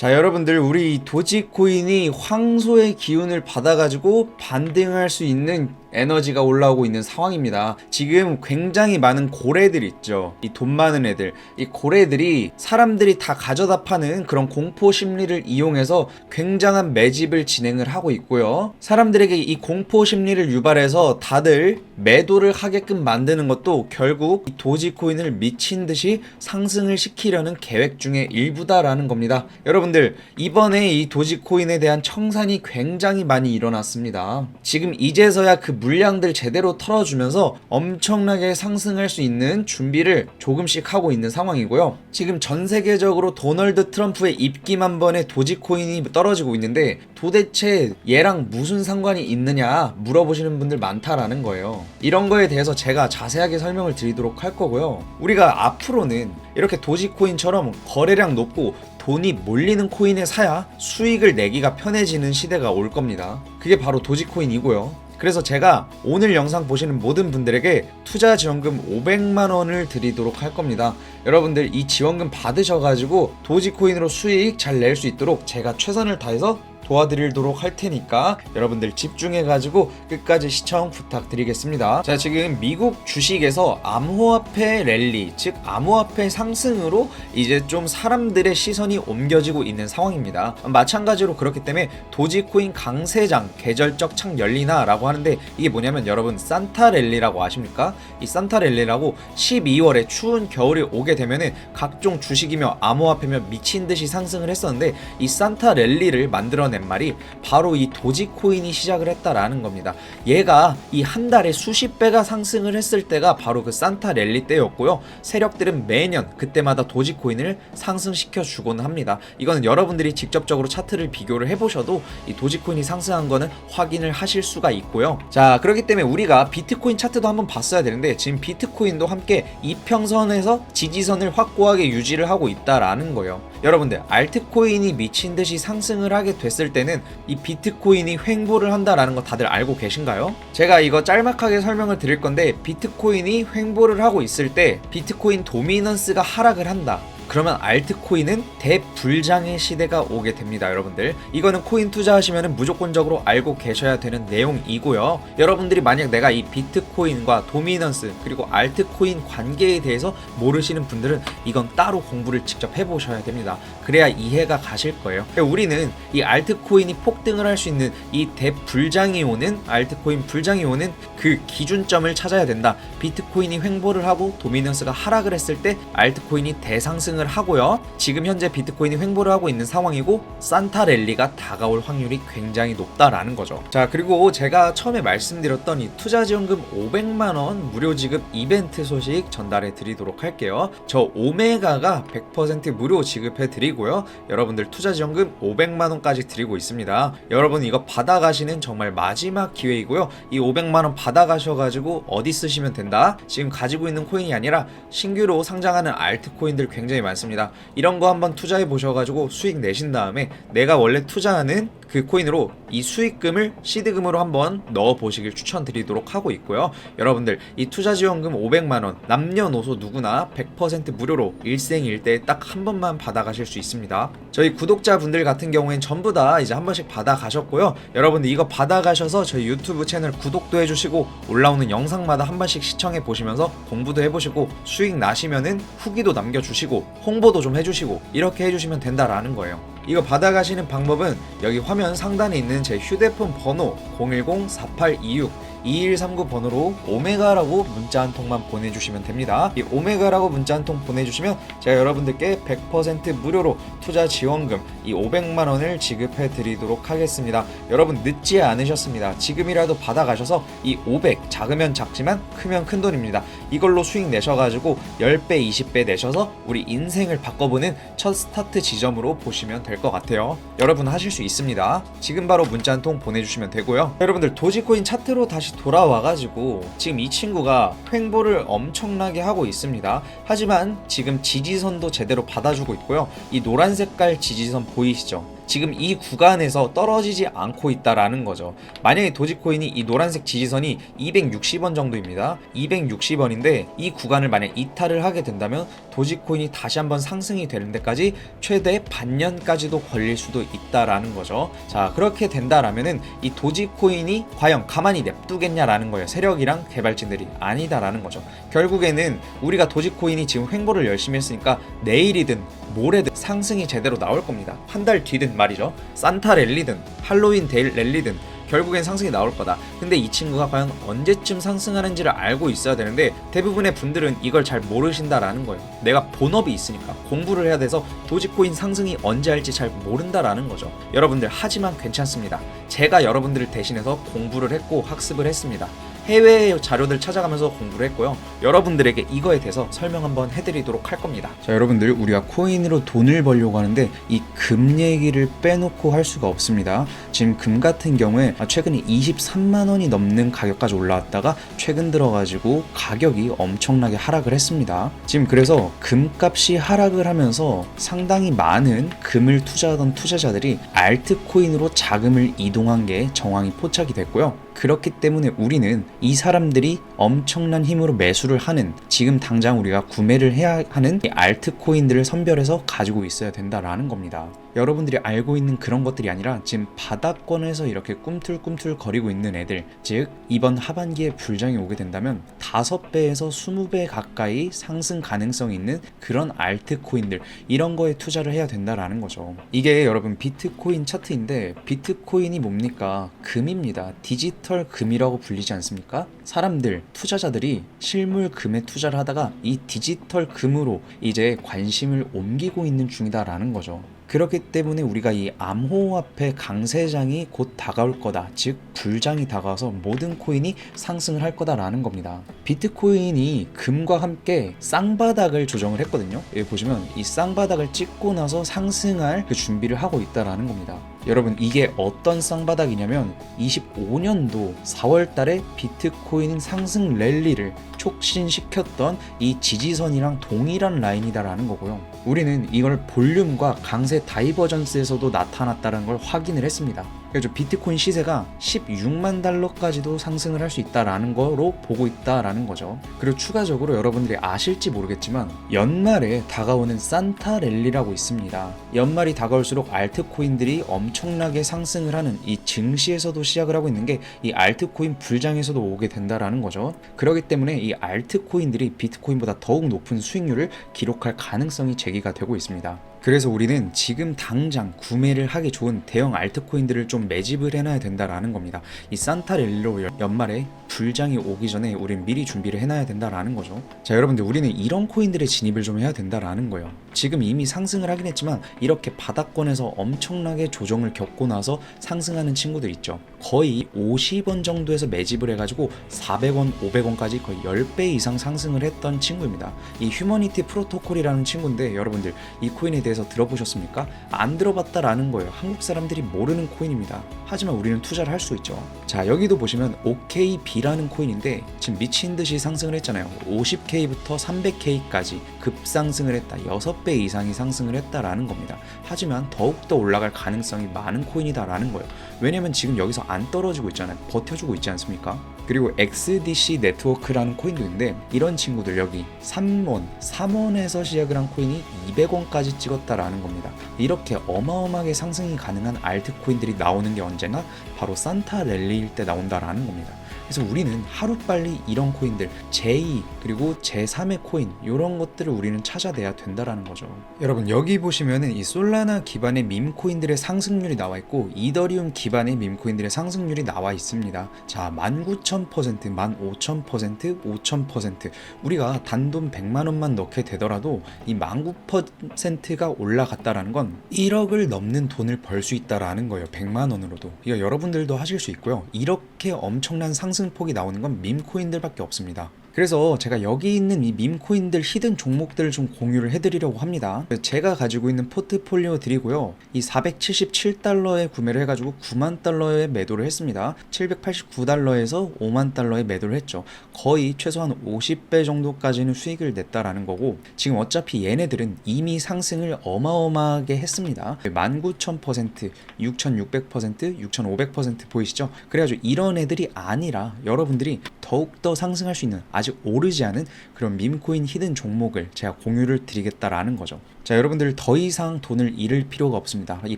자 여러분들 우리 이 도지코인이 황소의 기운을 받아가지고 반등할 수 있는 에너지가 올라오고 있는 상황입니다. 지금 굉장히 많은 고래들 있죠. 이 돈 많은 애들. 이 고래들이 사람들이 다 가져다 파는 그런 공포 심리를 이용해서 굉장한 매집을 진행을 하고 있고요. 사람들에게 이 공포 심리를 유발해서 다들 매도를 하게끔 만드는 것도 결국 이 도지코인을 미친 듯이 상승을 시키려는 계획 중의 일부다라는 겁니다. 여러분들 이번에 이 도지코인에 대한 청산이 굉장히 많이 일어났습니다. 지금 이제서야 그 물량들 제대로 털어주면서 엄청나게 상승할 수 있는 준비를 조금씩 하고 있는 상황이고요. 지금 전 세계적으로 도널드 트럼프의 입김 한 번에 도지코인이 떨어지고 있는데 도대체 얘랑 무슨 상관이 있느냐 물어보시는 분들 많다라는 거예요. 이런 거에 대해서 제가 자세하게 설명을 드리도록 할 거고요. 우리가 앞으로는 이렇게 도지코인처럼 거래량 높고 돈이 몰리는 코인에 사야 수익을 내기가 편해지는 시대가 올 겁니다. 그게 바로 도지코인이고요. 그래서 제가 오늘 영상 보시는 모든 분들에게 투자 지원금 500만 원을 드리도록 할 겁니다. 여러분들 이 지원금 받으셔가지고 도지코인으로 수익 잘 낼 수 있도록 제가 최선을 다해서 도와드리도록 할 테니까 여러분들 집중해가지고 끝까지 시청 부탁드리겠습니다. 자, 지금 미국 주식에서 암호화폐 랠리, 즉 암호화폐 상승으로 이제 좀 사람들의 시선이 옮겨지고 있는 상황입니다. 마찬가지로 그렇기 때문에 도지코인 강세장 계절적 창 열리나라고 하는데 이게 뭐냐면 여러분 산타 랠리라고 아십니까? 이 산타 랠리라고 12월에 추운 겨울이 오게 되면은 각종 주식이며 암호화폐며 미친 듯이 상승을 했었는데 이 산타 랠리를 만들어낸 말이 바로 이 도지코인이 시작을 했다라는 겁니다. 얘가 이 한 달에 수십 배가 상승을 했을 때가 바로 그 산타 랠리 때였고요. 세력들은 매년 그때마다 도지코인을 상승시켜 주곤 합니다. 이거는 여러분들이 직접적으로 차트를 비교를 해보셔도 이 도지코인이 상승한 거는 확인을 하실 수가 있고요. 자, 그렇기 때문에 우리가 비트코인 차트도 한번 봤어야 되는데 지금 비트코인도 함께 이평선에서 지지선을 확고하게 유지를 하고 있다라는 거예요. 여러분들 알트코인이 미친 듯이 상승을 하게 됐을 때는 이 비트코인이 횡보를 한다라는 거 다들 알고 계신가요? 제가 이거 짤막하게 설명을 드릴 건데 비트코인이 횡보를 하고 있을 때 비트코인 도미넌스가 하락을 한다. 그러면 알트코인은 대불장의 시대가 오게 됩니다, 여러분들. 이거는 코인 투자하시면 무조건적으로 알고 계셔야 되는 내용이고요. 여러분들이 만약 내가 이 비트코인과 도미넌스 그리고 알트코인 관계에 대해서 모르시는 분들은 이건 따로 공부를 직접 해보셔야 됩니다. 그래야 이해가 가실 거예요. 우리는 이 알트코인이 폭등을 할 수 있는 이 대불장이 오는 알트코인 불장이 오는 그 기준점을 찾아야 된다. 비트코인이 횡보를 하고 도미넌스가 하락을 했을 때 알트코인이 대상승을 하고요. 지금 현재 비트코인이 횡보를 하고 있는 상황이고 산타 랠리가 다가올 확률이 굉장히 높다라는 거죠. 자, 그리고 제가 처음에 말씀드렸던 이 투자 지원금 500만 원 무료 지급 이벤트 소식 전달해 드리도록 할게요. 저 오메가가 100% 무료 지급해 드리고요. 여러분들 투자 지원금 500만 원까지 드리고 있습니다. 여러분 이거 받아 가시는 정말 마지막 기회이고요. 이 500만 원 받아 가셔 가지고 어디 쓰시면 된다? 지금 가지고 있는 코인이 아니라 신규로 상장하는 알트코인들 굉장히 많 습니다. 이런 거 한번 투자해 보셔가지고 수익 내신 다음에 내가 원래 투자하는 그 코인으로 이 수익금을 시드금으로 한번 넣어 보시길 추천드리도록 하고 있고요. 여러분들 이 투자 지원금 500만 원 남녀노소 누구나 100% 무료로 일생일대 딱 한 번만 받아가실 수 있습니다. 저희 구독자분들 같은 경우엔 전부 다 이제 한 번씩 받아가셨고요. 여러분들 이거 받아가셔서 저희 유튜브 채널 구독도 해주시고 올라오는 영상마다 한 번씩 시청해 보시면서 공부도 해보시고 수익 나시면은 후기도 남겨주시고 홍보도 좀 해주시고 이렇게 해주시면 된다라는 거예요. 이거 받아가시는 방법은 여기 화면 상단에 있는 제 휴대폰 번호 010-4826-2139 번호로 오메가라고 문자 한 통만 보내주시면 됩니다. 이 오메가라고 문자 한 통 보내주시면 제가 여러분들께 100% 무료로 투자 지원금 이 500만 원을 지급해 드리도록 하겠습니다. 여러분 늦지 않으셨습니다. 지금이라도 받아가셔서 이 500 작으면 작지만 크면 큰 돈입니다. 이걸로 수익 내셔가지고 10배, 20배 내셔서 우리 인생을 바꿔보는 첫 스타트 지점으로 보시면 될 것 같아요. 여러분 하실 수 있습니다. 지금 바로 문자 한 통 보내주시면 되고요. 여러분들 도지코인 차트로 다시 돌아와가지고 지금 이 친구가 횡보를 엄청나게 하고 있습니다. 하지만 지금 지지선도 제대로 받아주고 있고요. 이 노란 색깔 지지선 보이시죠? 지금 이 구간에서 떨어지지 않고 있다라는 거죠. 만약에 도지코인이 이 노란색 지지선이 260원 정도입니다. 260원인데 이 구간을 만약 이탈을 하게 된다면 도지코인이 다시 한번 상승이 되는 데까지 최대 반년까지도 걸릴 수도 있다라는 거죠. 자, 그렇게 된다라면은 이 도지코인이 과연 가만히 냅두겠냐라는 거예요. 세력이랑 개발진들이 아니다라는 거죠. 결국에는 우리가 도지코인이 지금 횡보를 열심히 했으니까 내일이든 모레든 상승이 제대로 나올 겁니다. 한 달 뒤든 말이죠. 산타 랠리든 할로윈 데일 랠리든 결국엔 상승이 나올 거다. 근데 이 친구가 과연 언제쯤 상승하는지를 알고 있어야 되는데 대부분의 분들은 이걸 잘 모르신다라는 거예요. 내가 본업이 있으니까 공부를 해야 돼서 도지코인 상승이 언제 할지 잘 모른다라는 거죠. 여러분들 하지만 괜찮습니다. 제가 여러분들을 대신해서 공부를 했고 학습을 했습니다. 해외 자료들 찾아가면서 공부를 했고요. 여러분들에게 이거에 대해서 설명 한번 해드리도록 할 겁니다. 자, 여러분들 우리가 코인으로 돈을 벌려고 하는데 이 금 얘기를 빼놓고 할 수가 없습니다. 지금 금 같은 경우에 최근에 23만 원이 넘는 가격까지 올라왔다가 최근 들어가지고 가격이 엄청나게 하락을 했습니다. 지금 그래서 금값이 하락을 하면서 상당히 많은 금을 투자하던 투자자들이 알트코인으로 자금을 이동한 게 정황이 포착이 됐고요. 그렇기 때문에 우리는 이 사람들이 엄청난 힘으로 매수를 하는 지금 당장 우리가 구매를 해야 하는 이 알트코인들을 선별해서 가지고 있어야 된다라는 겁니다. 여러분들이 알고 있는 그런 것들이 아니라 지금 바닥권에서 이렇게 꿈틀꿈틀 거리고 있는 애들 즉 이번 하반기에 불장이 오게 된다면 5배에서 20배 가까이 상승 가능성이 있는 그런 알트코인들 이런 거에 투자를 해야 된다라는 거죠. 이게 여러분 비트코인 차트인데 비트코인이 뭡니까? 금입니다. 디지털 금이라고 불리지 않습니까? 사람들 투자자들이 실물 금에 투자를 하다가 이 디지털 금으로 이제 관심을 옮기고 있는 중이다라는 거죠 그렇기 때문에 우리가 이 암호화폐 강세장이 곧 다가올 거다. 즉 불장이 다가와서 모든 코인이 상승을 할 거다라는 겁니다. 비트코인이 금과 함께 쌍바닥을 조정을 했거든요. 여기 보시면 이 쌍바닥을 찍고 나서 상승할 그 준비를 하고 있다라는 겁니다. 여러분 이게 어떤 쌍바닥이냐면 25년도 4월 달에 비트코인 상승 랠리를 촉진시켰던 이 지지선이랑 동일한 라인이다라는 거고요. 우리는 이걸 볼륨과 강세 다이버전스에서도 나타났다는 걸 확인을 했습니다. 그래서 비트코인 시세가 16만 달러까지도 상승을 할 수 있다라는 거로 보고 있다라는 거죠. 그리고 추가적으로 여러분들이 아실지 모르겠지만 연말에 다가오는 산타 랠리라고 있습니다. 연말이 다가올수록 알트코인들이 엄청나게 상승을 하는 이 증시에서도 시작을 하고 있는 게 이 알트코인 불장에서도 오게 된다라는 거죠. 그렇기 때문에 이 알트코인들이 비트코인보다 더욱 높은 수익률을 기록할 가능성이 제기가 되고 있습니다. 그래서 우리는 지금 당장 구매를 하기 좋은 대형 알트코인들을 좀 매집을 해놔야 된다라는 겁니다. 이 산타렐로 연말에 불장이 오기 전에 우린 미리 준비를 해놔야 된다라는 거죠. 자, 여러분들 우리는 이런 코인들에 진입을 좀 해야 된다라는 거예요. 지금 이미 상승을 하긴 했지만 이렇게 바닥권에서 엄청나게 조정을 겪고 나서 상승하는 친구들 있죠. 거의 50원 정도에서 매집을 해가지고 400원, 500원까지 거의 10배 이상 상승을 했던 친구입니다. 이 휴머니티 프로토콜이라는 친구인데 여러분들 이 코인에 대해서 들어보셨습니까? 안 들어봤다라는 거예요. 한국 사람들이 모르는 코인입니다. 하지만 우리는 투자를 할 수 있죠. 자, 여기도 보시면 OKB라는 코인인데 지금 미친 듯이 상승을 했잖아요. 50K부터 300K까지 급상승을 했다. 6배 이상이 상승을 했다라는 겁니다. 하지만 더욱더 올라갈 가능성이 많은 코인이다라는 거예요. 왜냐면 지금 여기서 안 떨어지고 있잖아요. 버텨주고 있지 않습니까? 그리고 XDC 네트워크라는 코인도 있는데 이런 친구들 여기 3원, 3원에서 시작을 한 코인이 200원까지 찍었다라는 겁니다. 이렇게 어마어마하게 상승이 가능한 알트코인들이 나오는 게 언제나 바로 산타 랠리일 때 나온다라는 겁니다. 그래서 우리는 하루빨리 이런 코인들 제2 그리고 제3의 코인 이런 것들을 우리는 찾아내야 된다라는 거죠. 여러분 여기 보시면은 이 솔라나 기반의 밈 코인들의 상승률이 나와 있고 이더리움 기반의 밈 코인들의 상승률이 나와 있습니다. 자, 19,000%, 15,000%, 5,000% 우리가 단돈 100만 원만 넣게 되더라도 이 19%가 올라갔다라는 건 1억을 넘는 돈을 벌 수 있다라는 거예요. 100만 원으로도. 이거 여러분들도 하실 수 있고요. 이렇게 엄청난 상승 폭이 나오는 건 밈 코인들밖에 없습니다. 그래서 제가 여기 있는 이 밈코인들 히든 종목들을 좀 공유를 해드리려고 합니다. 제가 가지고 있는 포트폴리오 드리고요. 이 477달러에 구매를 해가지고 9만 달러에 매도를 했습니다. 789달러에서 5만 달러에 매도를 했죠. 거의 최소한 50배 정도까지는 수익을 냈다라는 거고 지금 어차피 얘네들은 이미 상승을 어마어마하게 했습니다. 19,000%, 6,600%, 6,500% 보이시죠? 그래가지고 이런 애들이 아니라 여러분들이 더욱더 상승할 수 있는 아직 오르지 않은 그런 밈코인 히든 종목을 제가 공유를 드리겠다라는 거죠. 자, 여러분들 더 이상 돈을 잃을 필요가 없습니다. 이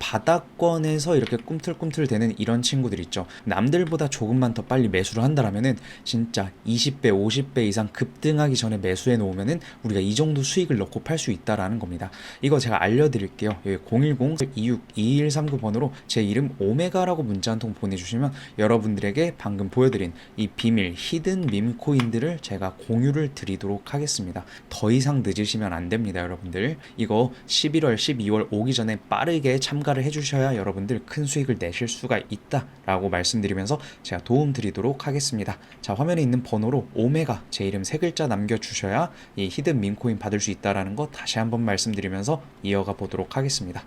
바닥권에서 이렇게 꿈틀꿈틀 되는 이런 친구들 있죠. 남들보다 조금만 더 빨리 매수를 한다라면은 진짜 20배, 50배 이상 급등하기 전에 매수해 놓으면은 우리가 이 정도 수익을 넣고 팔 수 있다라는 겁니다. 이거 제가 알려드릴게요. 여기 010-26-2139번으로 제 이름 오메가라고 문자 한 통 보내주시면 여러분들에게 방금 보여드린 이 비밀 히든 밈코인들을 제가 공유를 드리도록 하겠습니다. 더 이상 늦으시면 안 됩니다, 여러분들. 이거 11월, 12월 오기 전에 빠르게 참가를 해주셔야 여러분들 큰 수익을 내실 수가 있다라고 말씀드리면서 제가 도움 드리도록 하겠습니다. 자, 화면에 있는 번호로 오메가 제 이름 세 글자 남겨주셔야 이 히든 밈코인 받을 수 있다라는 거 다시 한번 말씀드리면서 이어가 보도록 하겠습니다.